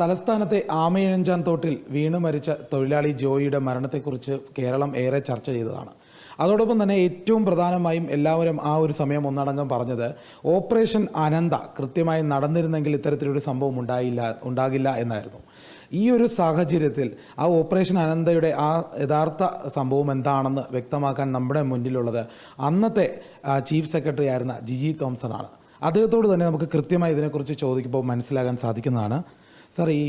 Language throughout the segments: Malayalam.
തലസ്ഥാനത്തെ ആമയിഴഞ്ചാൻ തോട്ടിൽ വീണു മരിച്ച തൊഴിലാളി ജോയിയുടെ മരണത്തെക്കുറിച്ച് കേരളം ഏറെ ചർച്ച ചെയ്തതാണ്. അതോടൊപ്പം തന്നെ ഏറ്റവും പ്രധാനമായും എല്ലാവരും ആ ഒരു സമയം ഒന്നടങ്കം പറഞ്ഞത് ഓപ്പറേഷൻ അനന്ത കൃത്യമായി നടന്നിരുന്നെങ്കിൽ ഇത്തരത്തിലൊരു സംഭവം ഉണ്ടായില്ല ഉണ്ടാകില്ല എന്നായിരുന്നു. ഈ ഒരു സാഹചര്യത്തിൽ ആ ഓപ്പറേഷൻ അനന്തയുടെ ആ യഥാർത്ഥ സംഭവം എന്താണെന്ന് വ്യക്തമാക്കാൻ നമ്മുടെ മുന്നിലുള്ളത് അന്നത്തെ ചീഫ് സെക്രട്ടറി ആയിരുന്ന ജിജി തോംസൺ ആണ് അദ്ദേഹത്തോട് തന്നെ നമുക്ക് കൃത്യമായി ഇതിനെക്കുറിച്ച് ചോദിക്കുമ്പോൾ മനസ്സിലാകാൻ സാധിക്കുന്നതാണ്. സാർ ഈ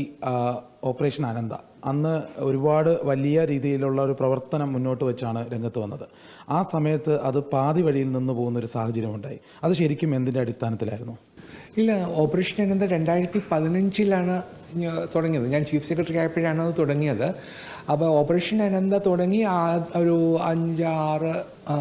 ഓപ്പറേഷൻ അനന്ത അന്ന് ഒരുപാട് വലിയ രീതിയിലുള്ള ഒരു പ്രവർത്തനം മുന്നോട്ട് വെച്ചാണ് രംഗത്ത് വന്നത്. ആ സമയത്ത് അത് പാതി വഴിയിൽ നിന്ന് പോകുന്ന ഒരു സാഹചര്യം ഉണ്ടായി. അത് ശരിക്കും എന്തിന്റെ അടിസ്ഥാനത്തിലായിരുന്നു? ഇല്ല ഓപ്പറേഷൻ അനന്ത രണ്ടായിരത്തി പതിനഞ്ചിലാണ് തുടങ്ങിയത്. ഞാൻ ചീഫ് സെക്രട്ടറി ആയപ്പോഴാണ് അത് തുടങ്ങിയത്. അപ്പോൾ ഓപ്പറേഷൻ അനന്ത തുടങ്ങി ഒരു അഞ്ചാറ് ആ,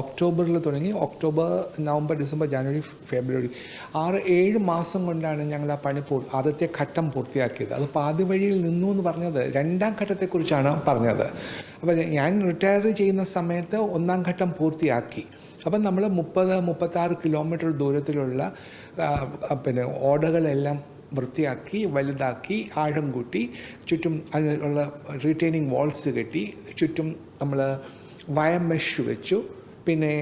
ഒക്ടോബറിൽ തുടങ്ങി. ഒക്ടോബർ നവംബർ ഡിസംബർ ജനുവരി ഫെബ്രുവരി. ആറ് ഏഴ് മാസം കൊണ്ടാണ് ഞങ്ങൾ ആ പണി പൂ ആദ്യത്തെ ഘട്ടം പൂർത്തിയാക്കിയത്. അത് പാതി വഴിയിൽ നിന്നു എന്ന് പറഞ്ഞത് രണ്ടാം ഘട്ടത്തെക്കുറിച്ചാണ് പറഞ്ഞത്. അപ്പോൾ ഞാൻ റിട്ടയർ ചെയ്യുന്ന സമയത്ത് ഒന്നാം ഘട്ടം പൂർത്തിയാക്കി. അപ്പം നമ്മൾ മുപ്പത് മുപ്പത്താറ് കിലോമീറ്റർ ദൂരത്തിലുള്ള പിന്നെ ഓടകളെല്ലാം വൃത്തിയാക്കി വലുതാക്കി ആഴം കൂട്ടി ചുറ്റും അതിനുള്ള റീറ്റെയിനിങ് വാൾസ് കെട്ടി ചുറ്റും നമ്മൾ വയം മെഷ് വെച്ചു. പിന്നെ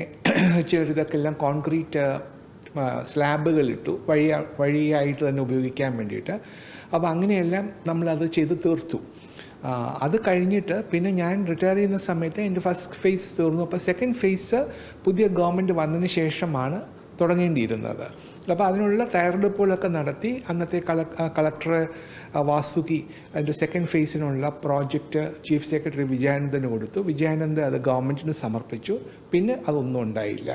ചെറുതൊക്കെ എല്ലാം കോൺക്രീറ്റ് സ്ലാബുകൾ ഇട്ടു. വഴി വഴിയായിട്ട് തന്നെ ഉപയോഗിക്കാൻ വേണ്ടിയിട്ട്. അപ്പോൾ അങ്ങനെയെല്ലാം നമ്മളത് ചെയ്ത് തീർത്തു. അത് കഴിഞ്ഞിട്ട് പിന്നെ ഞാൻ റിട്ടയർ ചെയ്യുന്ന സമയത്ത് എന്റെ ഫസ്റ്റ് ഫേസ് തീർന്നു. അപ്പോൾ സെക്കൻഡ് ഫേസ് പുതിയ ഗവൺമെന്റ് വന്നതിന് ശേഷമാണ് തുടങ്ങേണ്ടിയിരുന്നത്. അപ്പോൾ അതിനുള്ള തയ്യാറെടുപ്പുകളൊക്കെ നടത്തി അന്നത്തെ കള കളക്ടർ വാസുകി അതിന്റെ സെക്കൻഡ് ഫേസിനുള്ള പ്രോജക്റ്റ് ചീഫ് സെക്രട്ടറി വിജയാനന്ദന് കൊടുത്തു. വിജയാനന്ദ് അത് ഗവൺമെന്റിന് സമർപ്പിച്ചു. പിന്നെ അതൊന്നും ഉണ്ടായില്ല.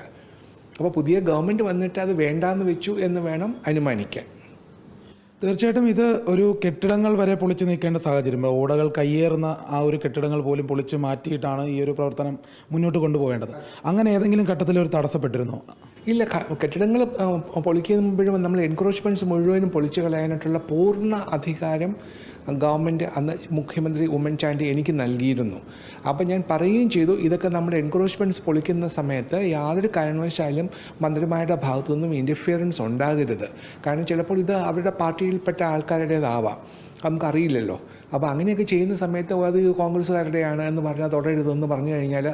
അപ്പോൾ പുതിയ ഗവൺമെന്റ് വന്നിട്ട് അത് വേണ്ടാന്ന് വെച്ചു എന്ന് വേണം അനുമാനിക്കാൻ. തീർച്ചയായിട്ടും ഇത് ഒരു കെട്ടിടങ്ങൾ വരെ പൊളിച്ച് നീക്കേണ്ട സാഹചര്യം. ഓടകൾ കയ്യേറുന്ന ആ ഒരു കെട്ടിടങ്ങൾ പോലും പൊളിച്ച് മാറ്റിയിട്ടാണ് ഈ ഒരു പ്രവർത്തനം മുന്നോട്ട് കൊണ്ടുപോകേണ്ടത്. അങ്ങനെ ഏതെങ്കിലും ഘട്ടത്തിൽ ഒരു തടസ്സപ്പെട്ടിരുന്നു? ഇല്ല കെട്ടിടങ്ങൾ പൊളിക്കുമ്പോഴും നമ്മൾ എൻക്രോച്ച്മെന്റ്സ് മുഴുവനും പൊളിച്ചു കളയാനായിട്ടുള്ള പൂർണ അധികാരം ഗവൺമെന്റ് അന്ന് മുഖ്യമന്ത്രി ഉമ്മൻചാണ്ടി എനിക്ക് നൽകിയിരുന്നു. അപ്പോൾ ഞാൻ പറയുകയും ചെയ്തു ഇതൊക്കെ നമ്മുടെ എൻക്രോച്ച്മെന്റ്സ് പൊളിക്കുന്ന സമയത്ത് യാതൊരു കാരണവശാലും മന്ത്രിമാരുടെ ഭാഗത്തു നിന്നും ഇന്റർഫിയറൻസ് ഉണ്ടാകരുത്. കാരണം ചിലപ്പോൾ ഇത് അവരുടെ പാർട്ടിയിൽപ്പെട്ട ആൾക്കാരുടേതാവാം. നമുക്കറിയില്ലല്ലോ. അപ്പോൾ അങ്ങനെയൊക്കെ ചെയ്യുന്ന സമയത്ത് അത് കോൺഗ്രസ്സുകാരുടെയാണ് എന്ന് പറഞ്ഞാൽ തുടരുതെന്ന് പറഞ്ഞു കഴിഞ്ഞാൽ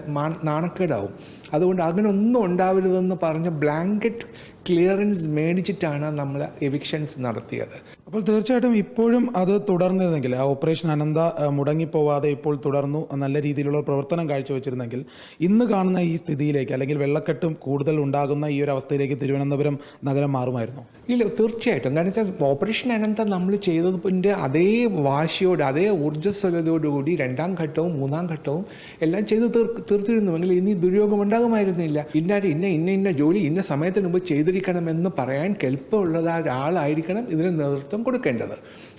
നാണക്കേടാവും. അതുകൊണ്ട് അങ്ങനെ ഒന്നും ഉണ്ടാവരുതെന്ന് പറഞ്ഞ് ബ്ലാങ്കറ്റ് ക്ലിയറൻസ് മേടിച്ചിട്ടാണ് നമ്മൾ എവിക്ഷൻസ് നടത്തിയത്. അപ്പോൾ തീർച്ചയായിട്ടും ഇപ്പോഴും അത് തുടർന്നിരുന്നെങ്കിൽ ആ ഓപ്പറേഷൻ അനന്ത മുടങ്ങിപ്പോവാതെ ഇപ്പോൾ തുടർന്നു നല്ല രീതിയിലുള്ള പ്രവർത്തനം കാഴ്ചവെച്ചിരുന്നെങ്കിൽ ഇന്ന് കാണുന്ന ഈ സ്ഥിതിയിലേക്ക് അല്ലെങ്കിൽ വെള്ളക്കെട്ടും കൂടുതൽ ഉണ്ടാകുന്ന ഈ ഒരു അവസ്ഥയിലേക്ക് തിരുവനന്തപുരം നഗരം മാറുമായിരുന്നു? ഇല്ല തീർച്ചയായിട്ടും. കാരണം വെച്ചാൽ ഓപ്പറേഷൻ അനന്ത നമ്മൾ ചെയ്തതിന്റെ അതേ വാശിയോട് അതേ ഊർജസ്വലതയോടുകൂടി രണ്ടാം ഘട്ടവും മൂന്നാം ഘട്ടവും എല്ലാം ചെയ്ത് തീർ തീർത്തിരുന്നുവെങ്കിൽ ഇനി ദുര്യോഗം ഉണ്ടാകുമായിരുന്നില്ല. ഇന്ന ഇന്ന ഇന്ന ഇന്ന ജോലി ഇന്ന സമയത്തിന് മുമ്പ് ചെയ്തിരിക്കണമെന്ന് പറയാൻ കെൽപ്പമുള്ളത് ഒരാളായിരിക്കണം ഇതിന് നേതൃത്വം കൊടുക്കേണ്ടത്.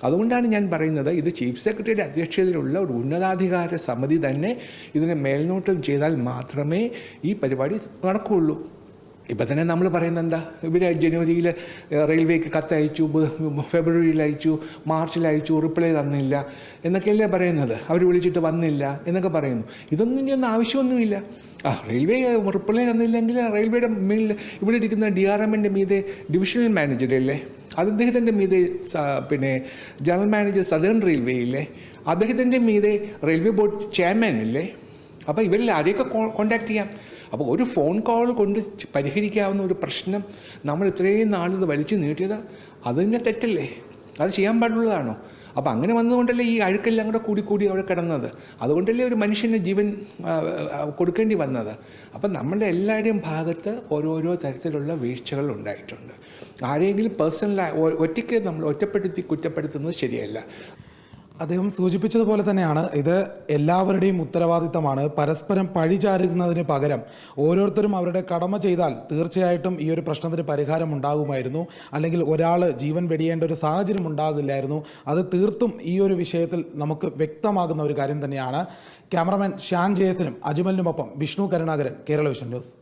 അതുകൊണ്ടാണ് ഞാൻ പറയുന്നത് ഇത് ചീഫ് സെക്രട്ടറിയുടെ അധ്യക്ഷതയിലുള്ള ഒരു ഉന്നതാധികാര സമിതി തന്നെ ഇതിനെ മേൽനോട്ടം ചെയ്താൽ മാത്രമേ ഈ പരിപാടി നടക്കുകയുള്ളൂ. ഇപ്പം തന്നെ നമ്മൾ പറയുന്നത് എന്താ? ഇവർ ജനുവരിയിൽ റെയിൽവേക്ക് കത്തയച്ചു ഫെബ്രുവരിയിൽ അയച്ചു മാർച്ചിൽ അയച്ചു റിപ്ലൈ തന്നില്ല എന്നൊക്കെയല്ലേ പറയുന്നത്. അവർ വിളിച്ചിട്ട് വന്നില്ല എന്നൊക്കെ പറയുന്നു. ഇതൊന്നും ഇനി ഒന്നും ആവശ്യമൊന്നുമില്ല. ആ റെയിൽവേ റിപ്ലൈ തന്നില്ലെങ്കിൽ റെയിൽവേയുടെ മേളിൽ ഇവിടെ ഇരിക്കുന്ന ഡി ആർ എമ്മിന്റെ മീതെ ഡിവിഷണൽ മാനേജറല്ലേ അത് അദ്ദേഹത്തിന്റെ മീതെ പിന്നെ ജനറൽ മാനേജർ സദേൺ റെയിൽവേ ഇല്ലേ അദ്ദേഹത്തിന്റെ മീതെ റെയിൽവേ ബോർഡ് ചെയർമാൻ ഇല്ലേ അപ്പോൾ ഇവരിൽ ആരെയൊക്കെ കോണ്ടാക്ട് ചെയ്യാം? അപ്പോൾ ഒരു ഫോൺ കോൾ കൊണ്ട് പരിഹരിക്കാവുന്ന ഒരു പ്രശ്നം നമ്മൾ ഇത്രയും നാളിത് വലിച്ചു നീട്ടിയത് അതിന്റെ തെറ്റല്ലേ? അത് ചെയ്യാൻ പാടുള്ളതാണോ? അപ്പോൾ അങ്ങനെ വന്നതുകൊണ്ടല്ലേ ഈ അഴുക്കെല്ലാം കൂടെ കൂടി കൂടി അവിടെ കിടന്നത്. അതുകൊണ്ടല്ലേ ഒരു മനുഷ്യന് ജീവൻ കൊടുക്കേണ്ടി വന്നത്. അപ്പം നമ്മുടെ എല്ലാവരുടെയും ഭാഗത്ത് ഓരോരോ തരത്തിലുള്ള വീഴ്ചകൾ ഉണ്ടായിട്ടുണ്ട്. ആരെങ്കിലും പേഴ്സണലായി ഒറ്റയ്ക്ക് നമ്മൾ ഒറ്റപ്പെടുത്തി കുറ്റപ്പെടുത്തുന്നത് ശരിയല്ല. അദ്ദേഹം സൂചിപ്പിച്ചതുപോലെ തന്നെയാണ്. ഇത് എല്ലാവരുടെയും ഉത്തരവാദിത്തമാണ്. പരസ്പരം പഴിചാരുന്നതിന് പകരം ഓരോരുത്തരും അവരുടെ കടമ ചെയ്താൽ തീർച്ചയായിട്ടും ഈ ഒരു പ്രശ്നത്തിന് പരിഹാരം ഉണ്ടാകുമായിരുന്നു. അല്ലെങ്കിൽ ഒരാൾ ജീവൻ വെടിയേണ്ട ഒരു സാഹചര്യം ഉണ്ടാകില്ലായിരുന്നു. അത് തീർത്തും ഈ ഒരു വിഷയത്തിൽ നമുക്ക് വ്യക്തമാകുന്ന ഒരു കാര്യം തന്നെയാണ്. ക്യാമറമാൻ ഷാൻ ജയസിനും അജ്മലിനുമൊപ്പം വിഷ്ണു കരുണാകരൻ കേരള വിഷൻ ന്യൂസ്.